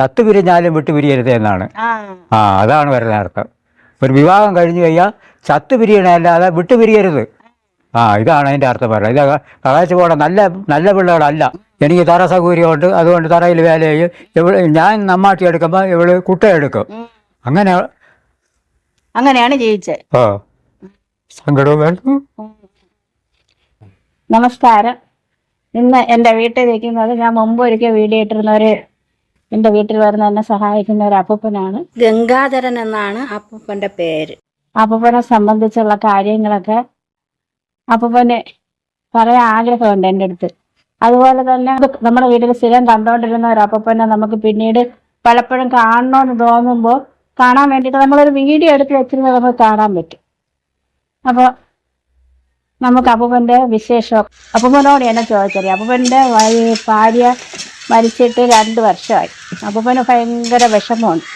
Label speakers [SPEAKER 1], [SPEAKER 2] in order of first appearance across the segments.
[SPEAKER 1] ചത്തു പിരിഞ്ഞാലും വിട്ടു പിരിയരുത് എന്നാണ്.
[SPEAKER 2] ആ.
[SPEAKER 1] അതാണ് വരുന്ന അർത്ഥം. ഒരു വിവാഹം കഴിഞ്ഞു കഴിഞ്ഞാൽ ചത്തു പിരിയണല്ലാതെ വിട്ടു പിരിയരുത് ആ ഇതാണ് അതിന്റെ അർത്ഥം പറയുന്നത്. ഇത് കകാശ് പോകണം നല്ല നല്ല പിള്ളേരല്ല. എനിക്ക് തറ സൗകര്യമുണ്ട്. അതുകൊണ്ട് തറയിൽ വേല ചെയ്യും. ഇവൾ ഞാൻ നമ്മാട്ടി എടുക്കുമ്പോൾ ഇവൾ കുട്ട എടുക്കും. അങ്ങനെ
[SPEAKER 2] അങ്ങനെയാണ് ജയിച്ചത്
[SPEAKER 1] ഓ സങ്കടവും വേണം
[SPEAKER 2] നമസ്കാരം. ഇന്ന് എന്റെ വീട്ടിൽ നിൽക്കുന്നത് ഞാൻ മുമ്പ് ഒരിക്കൽ വീഡിയോ ഇട്ടിരുന്ന ഒരു എന്റെ വീട്ടിൽ വരുന്ന എന്നെ സഹായിക്കുന്ന ഒരു അപ്പൂപ്പനാണ്.
[SPEAKER 3] ഗംഗാധരൻ എന്നാണ് അപ്പൂപ്പന്റെ പേര്.
[SPEAKER 2] അപ്പൂപ്പനെ സംബന്ധിച്ചുള്ള കാര്യങ്ങളൊക്കെ അപ്പൂപ്പന് പറയാൻ ആഗ്രഹമുണ്ട് എന്റെ അടുത്ത്. അതുപോലെ തന്നെ നമ്മുടെ വീട്ടിൽ സ്ഥിരം കണ്ടുകൊണ്ടിരുന്ന ഒരു അപ്പൂപ്പനെ നമുക്ക് പിന്നീട് പലപ്പോഴും കാണണമെന്ന് തോന്നുമ്പോൾ കാണാൻ വേണ്ടിയിട്ട് നമ്മളൊരു വീഡിയോ എടുത്ത് വെച്ചിരുന്നത് നമുക്ക് കാണാൻ പറ്റും. അപ്പോൾ നമുക്ക് അപ്പൂപ്പന്റെ വിശേഷം അപ്പൂപ്പനോട് എന്നെ ചോദിച്ചറിയാം. അപ്പൂപ്പന്റെ വഴി- ഭാര്യ മരിച്ചിട്ട് രണ്ട് വർഷമായി. അപ്പൂപ്പന് ഭയങ്കര വിഷമമുണ്ട്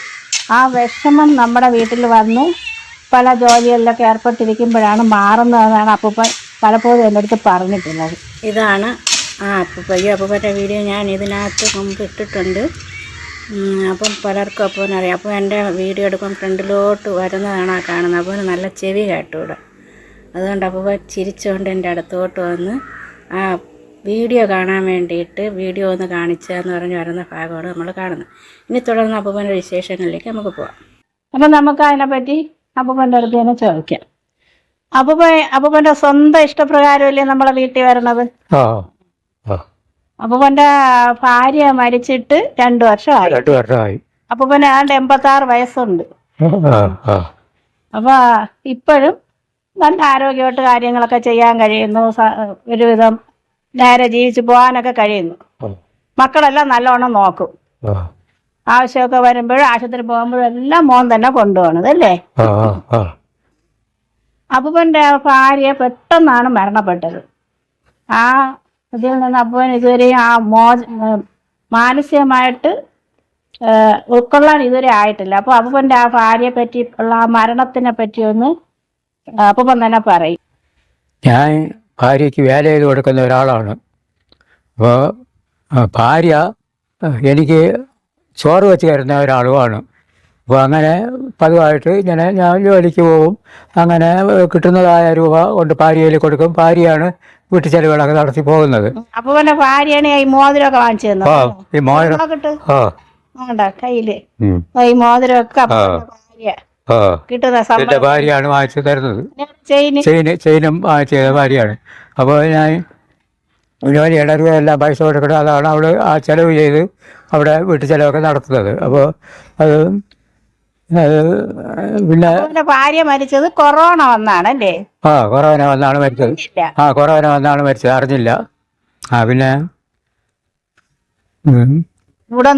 [SPEAKER 2] ആ വിഷമം നമ്മുടെ വീട്ടിൽ വന്നു. പല ജോലികളിലൊക്കെ ഏർപ്പെട്ടിരിക്കുമ്പോഴാണ് മാറുന്നതെന്നാണ് അപ്പൂപ്പൻ പലപ്പോഴും എന്റെ അടുത്ത് പറഞ്ഞിട്ടുള്ളത്.
[SPEAKER 3] ഇതാണ് ആ അപ്പൂപ്പ അപ്പൂപ്പന്റെ വീഡിയോ ഞാൻ ഇതിനകത്ത് മുമ്പ് ഇട്ടിട്ടുണ്ട്. അപ്പം പലർക്കും അപ്പൂനറിയാം അപ്പോൾ എന്റെ വീഡിയോ എടുക്കുമ്പോൾ ഫ്രണ്ടിലോട്ട് വരുന്നതാണ് ആ കാണുന്നത്. അപ്പോൾ നല്ല ചെവി കേട്ടൂടെ. അതുകൊണ്ട് അപ്പൂപ്പ ചിരിച്ചുകൊണ്ട് എന്റെ അടുത്തോട്ട് വന്ന് ആ വീഡിയോ കാണാൻ വേണ്ടിയിട്ട് വീഡിയോ ഒന്ന് കാണിച്ചതെന്ന് പറഞ്ഞ് വരുന്ന ഭാഗമാണ് നമ്മൾ കാണുന്നത്. ഇനി തുടർന്ന് അപ്പൂപ്പന്റെ വിശേഷങ്ങളിലേക്ക് നമുക്ക് പോവാം.
[SPEAKER 2] അപ്പം നമുക്ക് അതിനെപ്പറ്റി അപ്പൂപ്പന്റെ അടുത്ത് തന്നെ ചോദിക്കാം. അപ്പൂപ്പ അപ്പൂപ്പന്റെ സ്വന്തം ഇഷ്ടപ്രകാരമല്ലേ നമ്മളെ വീട്ടിൽ വരണത്? അപ്പൂപ്പന്റെ ഭാര്യ മരിച്ചിട്ട് രണ്ടു വർഷമായി.
[SPEAKER 1] രണ്ട് വർഷമായി.
[SPEAKER 2] അപ്പൂപ്പന് ഏതാണ്ട് എൺപത്തി ആറ് വയസ്സുണ്ട്.
[SPEAKER 1] ആ ആ
[SPEAKER 2] അപ്പോൾ ഇപ്പോഴും നല്ല ആരോഗ്യമായിട്ട് കാര്യങ്ങളൊക്കെ ചെയ്യാൻ കഴിയുന്നു. ഒരുവിധം നേരെ ജീവിച്ചു പോകാനൊക്കെ കഴിയുന്നു. മക്കളെല്ലാം നല്ലോണം നോക്കും. ആവശ്യമൊക്കെ വരുമ്പോഴും ആശുപത്രി പോകുമ്പോഴും എല്ലാം മോൻ തന്നെ കൊണ്ടുപോകണത് അല്ലേ? അപ്പൂപ്പന്റെ ഭാര്യ പെട്ടെന്നാണ് മരണപ്പെട്ടത്. ആ ഇതിൽ നിന്ന് അപ്പൂപ്പൻ ഇതുവരെയും ആ മോ മാനസികമായിട്ട് ഉൾക്കൊള്ളാൻ ഇതുവരെ ആയിട്ടില്ല. അപ്പോൾ അപ്പൂപ്പന്റെ ആ ഭാര്യയെ പറ്റി ഉള്ള ആ മരണത്തിനെ പറ്റി ഒന്ന് അപ്പൂപ്പൻ തന്നെ പറയും.
[SPEAKER 1] ഞാൻ ഭാര്യയ്ക്ക് വേല ചെയ്ത് കൊടുക്കുന്ന ഒരാളാണ്. അപ്പോൾ ഭാര്യ എനിക്ക് ചോറ് വെച്ച് തരുന്ന ഒരാളുമാണ്. അപ്പോൾ അങ്ങനെ പതിവായിട്ട് ഇങ്ങനെ ഞാൻ ജോലിക്ക് പോകും അങ്ങനെ കിട്ടുന്നതായ രൂപ കൊണ്ട് ഭാര്യയിൽ കൊടുക്കും. ഭാര്യയാണ് വീട്ടു ചെലവുകളൊക്കെ നടത്തി പോകുന്നത്.
[SPEAKER 2] ഭാര്യയാണ് ഈ മോതിരമൊക്കെ വാങ്ങിച്ചു തന്നത്
[SPEAKER 1] ഈ മോതിരം
[SPEAKER 2] ഓ
[SPEAKER 1] കയ്യിൽ.
[SPEAKER 2] ഈ മോതിരമൊക്കെ ഭാര്യ. കിട്ടുന്ന
[SPEAKER 1] ഭാര്യയാണ് വാങ്ങിച്ചു തരുന്നത്.
[SPEAKER 2] ചെയിന്.
[SPEAKER 1] വാങ്ങിച്ചത് ഭാര്യയാണ്. അപ്പോൾ ഞാൻ ജോലി ഇടരുകയെല്ലാം പൈസ കൊടുക്കണം അതാണ് അവൾ ആ ചിലവ് ചെയ്ത് അവിടെ വീട്ടു ചിലവൊക്കെ നടത്തുന്നത്. അപ്പോൾ അത് പിന്നെ
[SPEAKER 2] ഭാര്യ മരിച്ചത് കൊറോണ വന്നാണ് അല്ലേ
[SPEAKER 1] ആ കൊറോണ വന്നാണ് മരിച്ചത്. ആ കൊറോണ വന്നാണ് മരിച്ചത്. അറിഞ്ഞില്ല. ആ പിന്നെ.
[SPEAKER 2] ഇവിടെ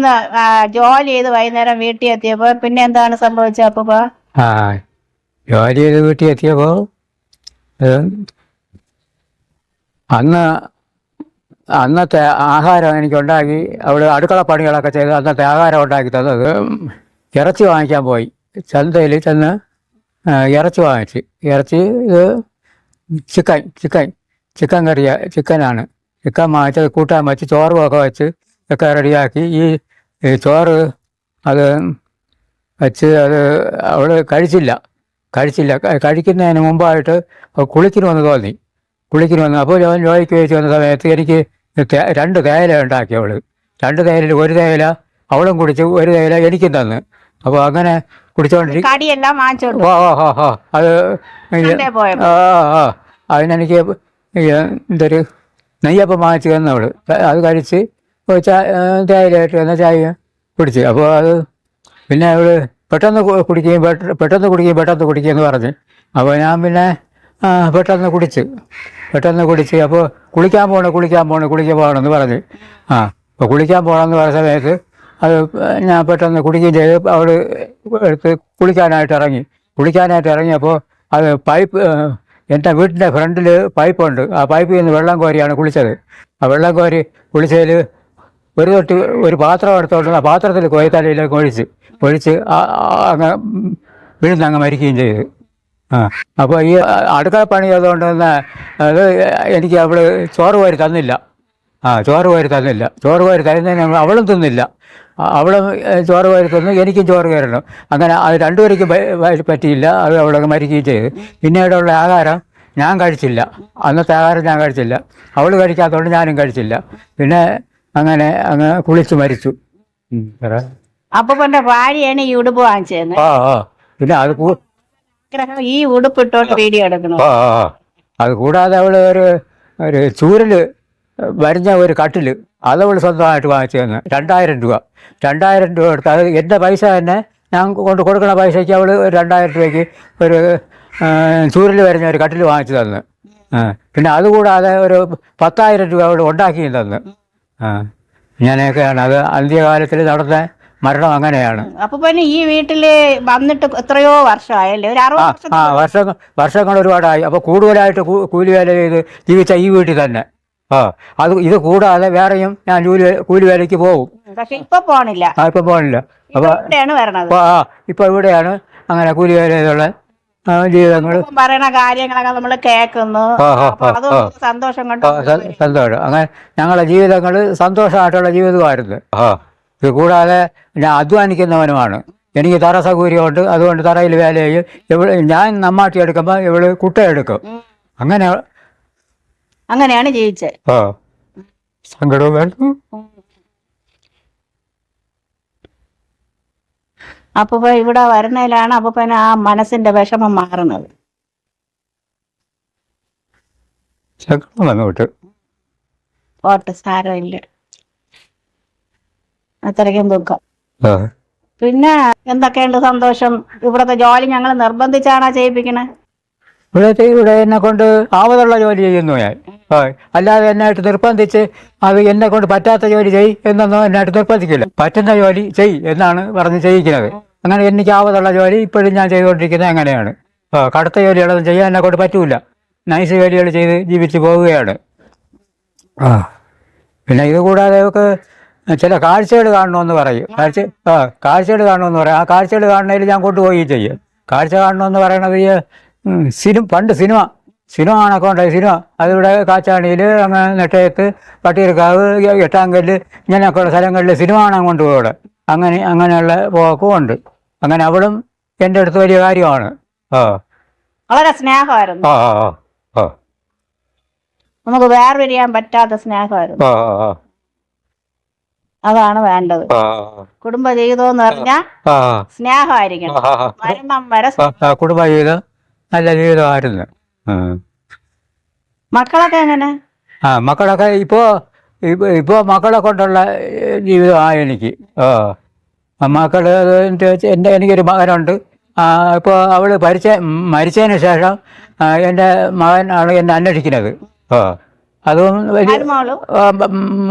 [SPEAKER 2] ജോലി ചെയ്ത് വൈകുന്നേരം വീട്ടിൽ എത്തിയപ്പോ പിന്നെ എന്താണ് സംഭവിച്ചപ്പോ
[SPEAKER 1] ആ ജോലി ചെയ്ത് വീട്ടിൽ എത്തിയപ്പോൾ അന്ന് അന്നത്തെ ആഹാരം എനിക്ക് ഉണ്ടാക്കി അവിടെ അടുക്കള പണികളൊക്കെ ചെയ്ത് അന്നത്തെ ആഹാരം ഉണ്ടാക്കി തന്നത്. ഇറച്ചി വാങ്ങിക്കാൻ പോയി. ചന്തയിൽ ചെന്ന് ഇറച്ചി വാങ്ങിച്ച്. ഇറച്ചി ഇത് ചിക്കൻ ചിക്കൻ ചിക്കൻ കറിയ ചിക്കനാണ്. ചിക്കൻ വാങ്ങിച്ചത് കൂട്ടാൻ വെച്ച് ചോറും ഒക്കെ വെച്ച് ഒക്കെ റെഡിയാക്കി. ഈ ചോറ് അത് വെച്ച് അത് അവൾ കഴിച്ചില്ല. കഴിച്ചില്ല. കഴിക്കുന്നതിന് മുമ്പായിട്ട് അവൾ വന്ന് തോന്നി. കുളിക്കിന് വന്ന് അപ്പോൾ ഞാൻ ജോലിക്ക് വെച്ച് വന്ന സമയത്ത് എനിക്ക് രണ്ട് തേയില ഉണ്ടാക്കി അവൾ രണ്ട് തേയിലയിൽ ഒരു തേയില അവളും കുടിച്ചു ഒരു തേയില എനിക്കും തന്ന്. അപ്പോൾ അങ്ങനെ
[SPEAKER 2] കുടിച്ചോണ്ടിരിക്കും
[SPEAKER 1] ഓ ഓ ഓ ഓ അത് ആ ആ. അതിനെനിക്ക് എന്തൊരു നെയ്യപ്പം വാങ്ങിച്ചു തന്നവൾ. അത് കഴിച്ച് തേയിലയായിട്ട് വന്ന ചായ കുടിച്ച്. അപ്പോൾ അത് പിന്നെ അവൾ പെട്ടെന്ന് കുടിക്കുകയും പെട്ടെന്ന് കുടിക്കുകയും പെട്ടെന്ന് കുടിക്കുകയും എന്ന് പറഞ്ഞ്. അപ്പോൾ ഞാൻ പിന്നെ പെട്ടെന്ന് കുടിച്ച്. പെട്ടെന്ന് കുടിച്ച്. അപ്പോൾ കുളിക്കാൻ പോകണം കുളിക്കാൻ പോകണം കുളിക്കാൻ പോകണമെന്ന് പറഞ്ഞ്. ആ അപ്പോൾ കുളിക്കാൻ പോകണമെന്ന് പറഞ്ഞ സമയത്ത് അത് ഞാൻ പെട്ടെന്ന് കുടിക്കുകയും ചെയ്ത് അവൾ എടുത്ത് കുളിക്കാനായിട്ട് ഇറങ്ങി. കുളിക്കാനായിട്ട് ഇറങ്ങിയപ്പോൾ അത് പൈപ്പ് എന്റെ വീട്ടിന്റെ ഫ്രണ്ടിൽ പൈപ്പുണ്ട്. ആ പൈപ്പിൽ നിന്ന് വെള്ളം കോരിയാണ് കുളിച്ചത്. ആ വെള്ളം കോരി കുളിച്ചതിൽ ഒരു തൊട്ട് ഒരു പാത്രം എടുത്തോണ്ട് ആ പാത്രത്തിൽ കോയത്തലയിലേക്ക് ഒഴിച്ച് ഒഴിച്ച് അങ്ങ് വീഴുന്ന അങ്ങ് മരിക്കുകയും ചെയ്തു. ആ അപ്പോൾ ഈ അടുക്കള പണി ചെയ്തുകൊണ്ട് തന്നെ അത് എനിക്ക് അവൾ ചോറ് വാരി തന്നില്ല. ആ ചോറ് വാരി തന്നില്ല. ചോറ് വാരി തരുന്നതിന് അവളും തിന്നില്ല. അവളും ചോറ് തന്നു എനിക്കും ചോറ് കയറണം. അങ്ങനെ അത് രണ്ടുപേർക്കും പറ്റിയില്ല. അത് അവളൊക്കെ മരിക്കുകയും ചെയ്തു. പിന്നീടുള്ള ആഹാരം ഞാൻ കഴിച്ചില്ല. അന്നത്തെ ആഹാരം ഞാൻ കഴിച്ചില്ല. അവൾ കഴിക്കാത്തതുകൊണ്ട് ഞാനും കഴിച്ചില്ല. പിന്നെ അങ്ങനെ അങ്ങ് കുളിച്ച് മരിച്ചു. അപ്പൊ.
[SPEAKER 2] അപ്പൂപ്പന്റെ ഭാര്യയാണ് ഈ ഉടുപ്പ് വാങ്ങിച്ചതെന്ന്
[SPEAKER 1] ആ ആ. പിന്നെ അത് കൂ
[SPEAKER 2] ആഗ്രഹം ഈ ഉടുപ്പ് ഇട്ടോണ്ട് വീഡിയോ എടുക്കണം
[SPEAKER 1] ആ ആ, ആ. അത് കൂടാതെ അവൾ ഒരു ഒരു ചൂരൽ വരഞ്ഞ ഒരു കട്ടിൽ അതവൾ സ്വന്തമായിട്ട് വാങ്ങിച്ചു തന്നെ രണ്ടായിരം രൂപ. രണ്ടായിരം രൂപ എടുത്ത് അത് എന്റെ പൈസ തന്നെ ഞാൻ കൊണ്ട് കൊടുക്കുന്ന പൈസയ്ക്ക് അവൾ രണ്ടായിരം രൂപയ്ക്ക് ഒരു ചൂരൽ വരഞ്ഞ ഒരു കട്ടിൽ വാങ്ങിച്ചു തന്നു ആ പിന്നെ അതുകൂടാതെ ഒരു പത്തായിരം രൂപ അവൾ ഉണ്ടാക്കിയും തന്നു ആ. ഇങ്ങനെയൊക്കെയാണ്. അത് അന്ത്യകാലത്തിൽ നടന്ന മരണം അങ്ങനെയാണ്.
[SPEAKER 2] അപ്പൊ പിന്നെ ഈ വീട്ടിൽ വന്നിട്ട് എത്രയോ വർഷമായല്ലേ? ഒരു
[SPEAKER 1] ആ
[SPEAKER 2] അറുപത് വർഷം
[SPEAKER 1] ആ വർഷങ്ങൾ വർഷങ്ങൾ ഒരുപാടായി. അപ്പോൾ കൂടുതലായിട്ട് കൂലിവേല കൂലി വേല ചെയ്ത് ജീവിച്ച ഈ വീട്ടിൽ തന്നെ. ആ അത് ഇത് കൂടാതെ വേറെയും ഞാൻ ജോലി കൂലി വേലയ്ക്ക് പോകും
[SPEAKER 2] പക്ഷെ ഇപ്പൊ പോണില്ല.
[SPEAKER 1] ആ ഇപ്പം പോണില്ല.
[SPEAKER 2] അപ്പൊ വരണത്.
[SPEAKER 1] ആ ഇവിടെയാണ് അങ്ങനെ കൂലി വേല ചെയ്തുള്ള ആ, ജീവിതങ്ങൾ.
[SPEAKER 2] പറയണ കാര്യങ്ങളൊക്കെ നമ്മൾ കേൾക്കുന്നു. സന്തോഷം കണ്ടു
[SPEAKER 1] സന്തോഷം. അങ്ങനെ ഞങ്ങളുടെ ജീവിതങ്ങൾ സന്തോഷമായിട്ടുള്ള ജീവിതമായിരുന്നു. ഇത് കൂടാതെ ഞാൻ അധ്വാനിക്കുന്നവനുമാണ്. എനിക്ക് തറ സൗകര്യമുണ്ട്. അതുകൊണ്ട് തറയിൽ വേല ചെയ്യും ഇവൾ ഞാൻ നമ്മാട്ടി എടുക്കുമ്പോൾ ഇവൾ കുട്ട എടുക്കും. അങ്ങനെ
[SPEAKER 2] അങ്ങനെയാണ് ജീവിച്ചത്.
[SPEAKER 1] ആ. സങ്കടവും വേണം
[SPEAKER 2] അപ്പൊ ഇവിടെ വരുന്നതിലാണ് അപ്പൂപ്പന് ആ മനസ്സിന്റെ വിഷമം മാറുന്നത്. സാരമില്ല. അത്രയ്ക്കും ദുഃഖം. പിന്നെ എന്തൊക്കെയുണ്ട് സന്തോഷം? ഇവിടത്തെ ജോലി ഞങ്ങൾ നിർബന്ധിച്ചാണോ ചെയ്യിപ്പിക്കണേ?
[SPEAKER 1] ഇവിടെ ചെയ്- ഇവിടെ എന്നെ കൊണ്ട് ആവതുള്ള ജോലി ചെയ്യുന്നു ഞാൻ. അല്ലാതെ എന്നായിട്ട് നിർബന്ധിച്ച് അത് എന്നെ കൊണ്ട് പറ്റാത്ത ജോലി ചെയ് എന്നൊന്നും എന്നായിട്ട് നിർബന്ധിക്കില്ല. പറ്റുന്ന ജോലി ചെയ് എന്നാണ് പറഞ്ഞ് ചെയ്യിക്കുന്നത്. അങ്ങനെ എനിക്ക് ആവതുള്ള ജോലി ഇപ്പോഴും ഞാൻ ചെയ്തുകൊണ്ടിരിക്കുന്നത് അങ്ങനെയാണ്. കടുത്ത ജോലികളൊന്നും ചെയ്യാൻ എന്നെ കൊണ്ട് പറ്റൂല. നൈസ് ജോലികൾ ചെയ്ത് ജീവിച്ചു പോവുകയാണ്. ആ. പിന്നെ ഇത് കൂടാതെ ഒക്കെ ചില കാഴ്ചകൾ കാണണമെന്ന് പറയും. കാഴ്ച ആ കാഴ്ചകൾ കാണണമെന്ന് പറയും. ആ കാഴ്ചകൾ കാണുന്നതിൽ ഞാൻ കൊണ്ടുപോയി ചെയ്യും. കാഴ്ച കാണണമെന്ന് പറയണത് ഈ സിനിമ പണ്ട് സിനിമ. സിനിമ കാണൊക്കെ ഉണ്ടായി. സിനിമ. അതിവിടെ കാച്ചാണിയിൽ അങ്ങനെ നെട്ടയത്ത് പട്ടിയർക്കാവ് എട്ടാങ്കല്ല് ഇങ്ങനെയൊക്കെയുള്ള സ്ഥലങ്ങളിൽ സിനിമ കാണാൻ കൊണ്ടുപോകണം അങ്ങനെ അങ്ങനെയുള്ള പോക്കും ഉണ്ട് അങ്ങനെ അവളും എന്റെ അടുത്ത് വലിയ കാര്യമാണ്. ആ.
[SPEAKER 2] വളരെ സ്നേഹമായിരുന്നു.
[SPEAKER 1] ആ ആ ആ
[SPEAKER 2] നമുക്ക് വേർപിരിയാൻ പറ്റാത്ത സ്നേഹമായിരുന്നു.
[SPEAKER 1] ആ ആ
[SPEAKER 2] അതാണ് വേണ്ടത്.
[SPEAKER 1] ആ
[SPEAKER 2] കുടുംബ ജീവിതം എന്ന് പറഞ്ഞാൽ
[SPEAKER 1] ആ
[SPEAKER 2] സ്നേഹമായിരിക്കണം.
[SPEAKER 1] ആ ആ
[SPEAKER 2] മരണം വരെ
[SPEAKER 1] ആ, ആ, കുടുംബ ജീവിതം നല്ല ജീവിതമായിരുന്നു. ആ.
[SPEAKER 2] മക്കളൊക്കെ എങ്ങനെ?
[SPEAKER 1] ആ മക്കളൊക്കെ ഇപ്പോ ഇപ്പോ മക്കളെ കൊണ്ടുള്ള ഏ, ജീവിതമാണ് എനിക്ക്. ആ, മക്കൾ അത് എന്റെ എനിക്കൊരു മകനുണ്ട്. ഇപ്പോൾ അവൾ പരിച്ച മരിച്ചതിന് ശേഷം എന്റെ മകൻ ആണ് എന്നെ അന്വേഷിക്കുന്നത്. ഓ അതും വലിയ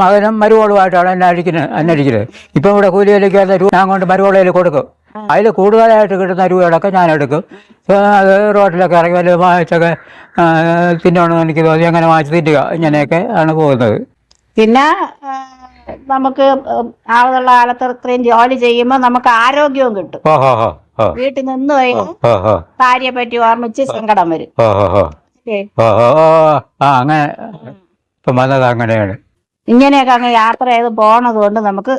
[SPEAKER 1] മകനും മരുവോളുമായിട്ടാണ് എന്നെ അഴിക്കുന്നത് അന്വേഷിക്കുന്നത്. ഇപ്പം ഇവിടെ കൂലിയിലേക്ക് വരുന്ന രൂപ ഞാൻ കൊണ്ട് മരുവോളയിൽ കൊടുക്കും. അതിൽ കൂടുതലായിട്ട് കിട്ടുന്ന രൂപകളൊക്കെ ഞാൻ എടുക്കും. അത് റോട്ടിലൊക്കെ ഇറങ്ങി വല്ല വാങ്ങിച്ചൊക്കെ ആ, തിന്നണമെന്ന് എനിക്ക് തോന്നി അങ്ങനെ വാങ്ങിച്ച് തിന്നുക. ഇങ്ങനെയൊക്കെ ആണ് പോകുന്നത്.
[SPEAKER 2] പിന്നെ നമുക്ക് ആവുള്ള കാലത്ത് ഇത്രയും ജോലി ചെയ്യുമ്പോൾ നമുക്ക് ആരോഗ്യവും കിട്ടും വീട്ടിൽ നിന്ന്
[SPEAKER 1] കഴിഞ്ഞാൽ
[SPEAKER 2] ഭാര്യയെ പറ്റി ഓർമ്മിച്ച് സങ്കടം വരും
[SPEAKER 1] അങ്ങനെ അങ്ങനെയാണ്
[SPEAKER 2] ഇങ്ങനെയൊക്കെ അങ്ങ് യാത്ര ചെയ്ത് പോണത് കൊണ്ട് നമുക്ക്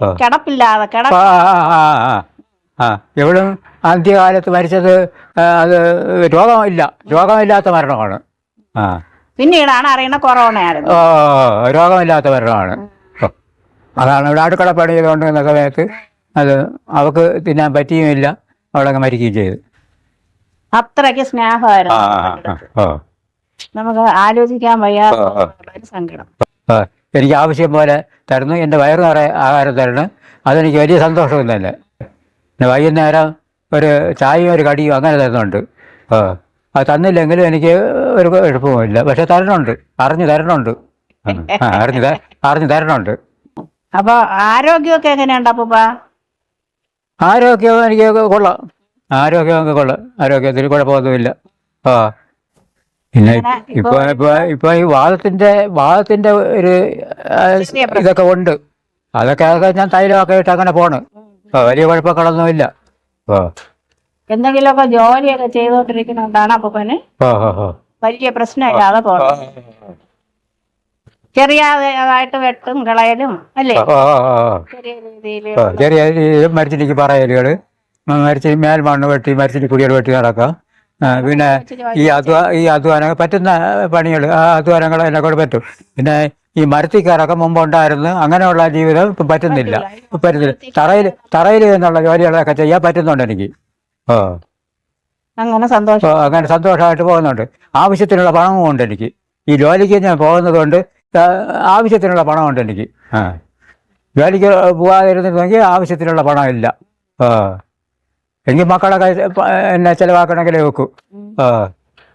[SPEAKER 2] കിടപ്പില്ലാതെ കിട
[SPEAKER 1] ആ ആ ആ ആ ആ എവിടും അന്ത്യകാലത്ത് മരിച്ചത് അത് രോഗമില്ല രോഗമില്ലാത്ത മരണമാണ് ആ
[SPEAKER 2] പിന്നീടാണ് അറിയണ കൊറോണ ആയിരുന്നു.
[SPEAKER 1] ഓ രോഗമില്ലാത്ത മരണമാണ്. അതാണ് ഇവിടെ അടുക്കള പണി ചെയ്തുകൊണ്ടിരുന്ന സമയത്ത് അത് അവക്ക് തിന്നാൻ പറ്റിയുമില്ല. അവളങ്ങ് മരിക്കുകയും ചെയ്തു.
[SPEAKER 2] അത്രയ്ക്ക് സ്നേഹമായിരുന്നു. നമുക്ക് ആലോചിക്കാൻ വയ്യാത്ത. സങ്കടം.
[SPEAKER 1] എനിക്ക് ആവശ്യം പോലെ തരുന്നു. എന്റെ വയറ് നിറയെ ആഹാരം തരുന്നു. അതെനിക്ക് വലിയ സന്തോഷം തന്നെ പിന്നെ വൈകുന്നേരം ഒരു ചായയും ഒരു കടിയും അങ്ങനെ തരുന്നുണ്ട്. ആ. അത് തന്നില്ലെങ്കിലും എനിക്ക് ഒരു എളുപ്പമില്ല പക്ഷെ തരണുണ്ട്. അറിഞ്ഞു തരണുണ്ട്. ആ, അറിഞ്ഞു ത- അറിഞ്ഞു തരണുണ്ട്.
[SPEAKER 2] അപ്പൊ ആരോഗ്യമൊക്കെ എങ്ങനെയുണ്ട് അപ്പൂപ്പ?
[SPEAKER 1] ആരോഗ്യം എനിക്ക് കൊള്ളാം. ആരോഗ്യമൊക്കെ കൊള്ളാം. ആരോഗ്യത്തിൽ കുഴപ്പമൊന്നുമില്ല. ആ. പിന്നെ ഇപ്പൊ
[SPEAKER 2] ഇപ്പൊ-
[SPEAKER 1] ഇപ്പൊ ഇപ്പൊ ഈ വാദത്തിന്റെ വാദത്തിന്റെ ഒരു ആ,
[SPEAKER 2] ചെറിയ പ്രശ്നം.
[SPEAKER 1] ഇതൊക്കെ ഉണ്ട്. അതൊക്കെ അതൊക്കെ ഞാൻ തൈലമൊക്കെ ഇട്ട് അങ്ങനെ പോണ്. ആ, വലിയ കുഴപ്പങ്ങളൊന്നുമില്ല. ആ
[SPEAKER 2] എന്തെങ്കിലുമൊക്കെ ജോലിയൊക്കെ ചെയ്തുകൊണ്ടിരിക്കുന്നതുകൊണ്ടാണ് അപ്പൂപ്പന് വലിയ പ്രശ്നമില്ലാതെ പോകുന്നത് ചെറിയതായിട്ട് വെട്ടും കളയലും അല്ലേ. ചെറിയ രീതിയിൽ
[SPEAKER 1] മരിച്ചിരിക്കും ചെറിയ രീതിയിൽ മരത്തിലേക്ക് പറയലുകൾ മരിച്ച് മേൽമണ്ണ് വെട്ടി മരിച്ചിട്ട് കുടികൾ വെട്ടി നടക്കാം. പിന്നെ ഈ അധ്വാ ഈ അധ്വാനം പറ്റുന്ന പണികൾ ആ അധ്വാനങ്ങൾ എന്നെ കൂടെ പറ്റും. പിന്നെ ഈ മരത്തിൽ കയറൊക്കെ മുമ്പ് ഉണ്ടായിരുന്നു അങ്ങനെയുള്ള ജീവിതം ഇപ്പം പറ്റുന്നില്ല. പറ്റുന്നില്ല. തറയിൽ തറയിൽ എന്നുള്ള ജോലികളൊക്കെ ചെയ്യാൻ പറ്റുന്നുണ്ട് എനിക്ക്.
[SPEAKER 2] അങ്ങനെ സന്തോഷം.
[SPEAKER 1] അങ്ങനെ സന്തോഷമായിട്ട് പോകുന്നുണ്ട്. ആവശ്യത്തിനുള്ള പണവും ഉണ്ട് എനിക്ക്. ഈ ജോലിക്ക് ഞാൻ പോകുന്നത് കൊണ്ട് ആവശ്യത്തിനുള്ള പണമുണ്ട് എനിക്ക്. ആ. ജോലിക്ക് പോകാതിരുന്നെങ്കിൽ ആവശ്യത്തിനുള്ള പണമില്ല ആ. എങ്കിൽ മക്കളൊക്കെ എന്നെ ചിലവാക്കണമെങ്കിലേ വെക്കൂ. ആ.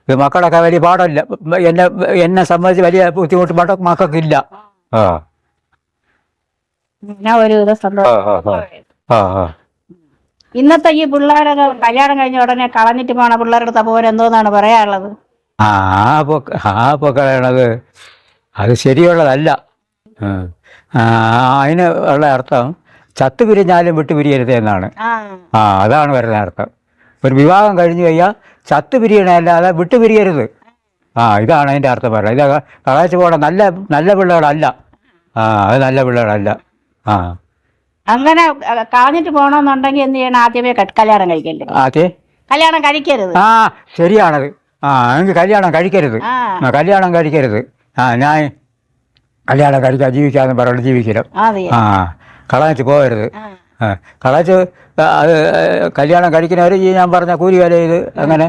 [SPEAKER 1] ഇത് മക്കളൊക്കെ വലിയ പാടല്ല. എന്നെ എന്നെ സംബന്ധിച്ച് വലിയ ബുദ്ധിമുട്ട് പാട മക്കൾക്കില്ല. ആ.
[SPEAKER 2] ഒരു സന്തോഷം
[SPEAKER 1] ആ ആ ആ.
[SPEAKER 2] ഇന്നത്തെ ഈ പിള്ളേരൊക്കെ കല്യാണം കഴിഞ്ഞ ഉടനെ കളഞ്ഞിട്ട് പോണ പിള്ളേരുടെ അപ്പോൾ എന്തോന്നാണ് പറയാനുള്ളത്?
[SPEAKER 1] ആ ആ പൊക്ക ആ പൊക്കളയണത്. അത് ശരിയുള്ളതല്ല. അതിന് ഉള്ള അർത്ഥം ചത്തു പിരിഞ്ഞാലും വിട്ടു പിരിയരുത് എന്നാണ്.
[SPEAKER 2] ആ.
[SPEAKER 1] ആ അതാണ് വരുന്ന അർത്ഥം. ഒരു വിവാഹം കഴിഞ്ഞു കഴിഞ്ഞാൽ ചത്തു പിരിയണല്ലാതെ വിട്ടു പിരിയരുത്. ആ ഇതാണ് അതിന്റെ അർത്ഥം പറയുന്നത്. ഇത് കളയച്ചു പോകണ നല്ല നല്ല പിള്ളേരല്ല. ആ അത് നല്ല പിള്ളേരല്ല. ആ.
[SPEAKER 2] അങ്ങനെ കളഞ്ഞിട്ട് പോകണമെന്നുണ്ടെങ്കിൽ എന്ത് ചെയ്യണം? ആദ്യമേ കല്യാണം കഴിക്കല്ലേ?
[SPEAKER 1] അതെ
[SPEAKER 2] കല്യാണം കഴിക്കരുത്.
[SPEAKER 1] ആ ശരിയാണത് ആ എനിക്ക് കല്യാണം കഴിക്കരുത്. കല്യാണം കഴിക്കരുത്. ആ ഞാൻ കല്യാണം കഴിക്കാൻ ജീവിക്കാന്ന് പറഞ്ഞു ജീവിക്കണം ആ കളഞ്ഞിട്ട് പോകരുത്. കളച്ച് അത് കല്യാണം കഴിക്കുന്നവർ ഈ ഞാൻ പറഞ്ഞ കൂലി വില ചെയ്ത് അങ്ങനെ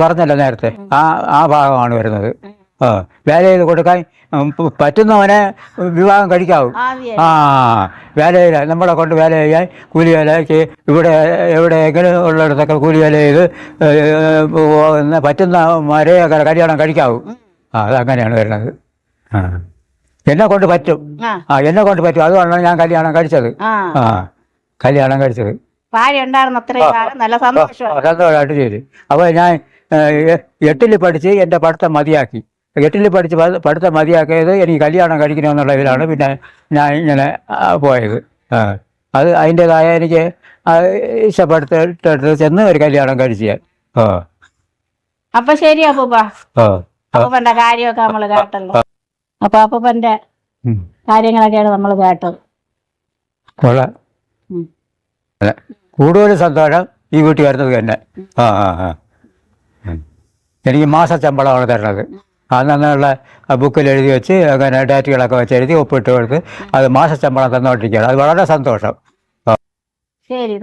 [SPEAKER 1] പറഞ്ഞല്ലോ നേരത്തെ. ആ ആ ഭാഗമാണ് വരുന്നത്. ആ വേല ചെയ്ത് കൊടുക്കാൻ പറ്റുന്നവനെ വിവാഹം കഴിക്കാവും. ആ വേലയില്ല നമ്മളെ കൊണ്ട് വേല ചെയ്യാൻ കൂലി വേലയ്ക്ക് ഇവിടെ എവിടെയെങ്കിലും ഉള്ളിടത്തൊക്കെ കൂലി വേല ചെയ്ത് പറ്റുന്ന മരയൊക്കെ പറ്റുന്നവരെ കല്യാണം കഴിക്കാവും. ആ അതങ്ങനെയാണ് വരുന്നത്. ആ. എന്നെ കൊണ്ട് പറ്റും.
[SPEAKER 2] ആ.
[SPEAKER 1] എന്നെ കൊണ്ട് പറ്റും. അതുകൊണ്ടാണ് ഞാൻ കല്യാണം കഴിച്ചത്.
[SPEAKER 2] ആ.
[SPEAKER 1] കല്യാണം കഴിച്ചത്.
[SPEAKER 2] ഭാര്യ ഉണ്ടായിരുന്നു അത്രയും കാലം. നല്ല
[SPEAKER 1] സന്തോഷമായിട്ട് ചെയ്തു അപ്പോൾ ഞാൻ എട്ടിൽ പഠിച്ച് എന്റെ പഠിത്തം മതിയാക്കി. എട്ടിൽ പഠിച്ച് പഠിത്തം മതിയാക്കിയത് എനിക്ക് കല്യാണം കഴിക്കണമെന്നുള്ള ഇതിലാണ് പിന്നെ ഞാൻ ഇങ്ങനെ ആ, പോയത്. അത് അതിന്റെതായ എനിക്ക് ആ, ഇഷ്ടപ്പെടുത്തിട്ട് ചെന്ന് ഒരു കല്യാണം കഴിച്ച് ഞാൻ.
[SPEAKER 2] അപ്പൊ ശരി അപ്പൂപ്പന്റെ കാര്യമൊക്കെ നമ്മൾ കേട്ടല്ലോ. അപ്പൊ അപ്പൂപ്പന്റെ കാര്യങ്ങളൊക്കെയാണ് നമ്മൾ കേട്ടത്.
[SPEAKER 1] കൂടുതൽ സന്തോഷം ഈ വീട്ടിൽ വരുന്നത് തന്നെ. ആ ആ ആ. എനിക്ക് മാസ ശമ്പളമാണ് തരണത് അന്നുള്ള ബുക്കിൽ എഴുതി വെച്ച് അങ്ങനെ ഡേറ്റുകളൊക്കെ വെച്ച് എഴുതി ഒപ്പിട്ട് കൊടുത്ത് അത് മാസ ശമ്പളം തന്നുകൊണ്ടിരിക്കുകയാണ് അത് വളരെ സന്തോഷം.
[SPEAKER 2] ശരി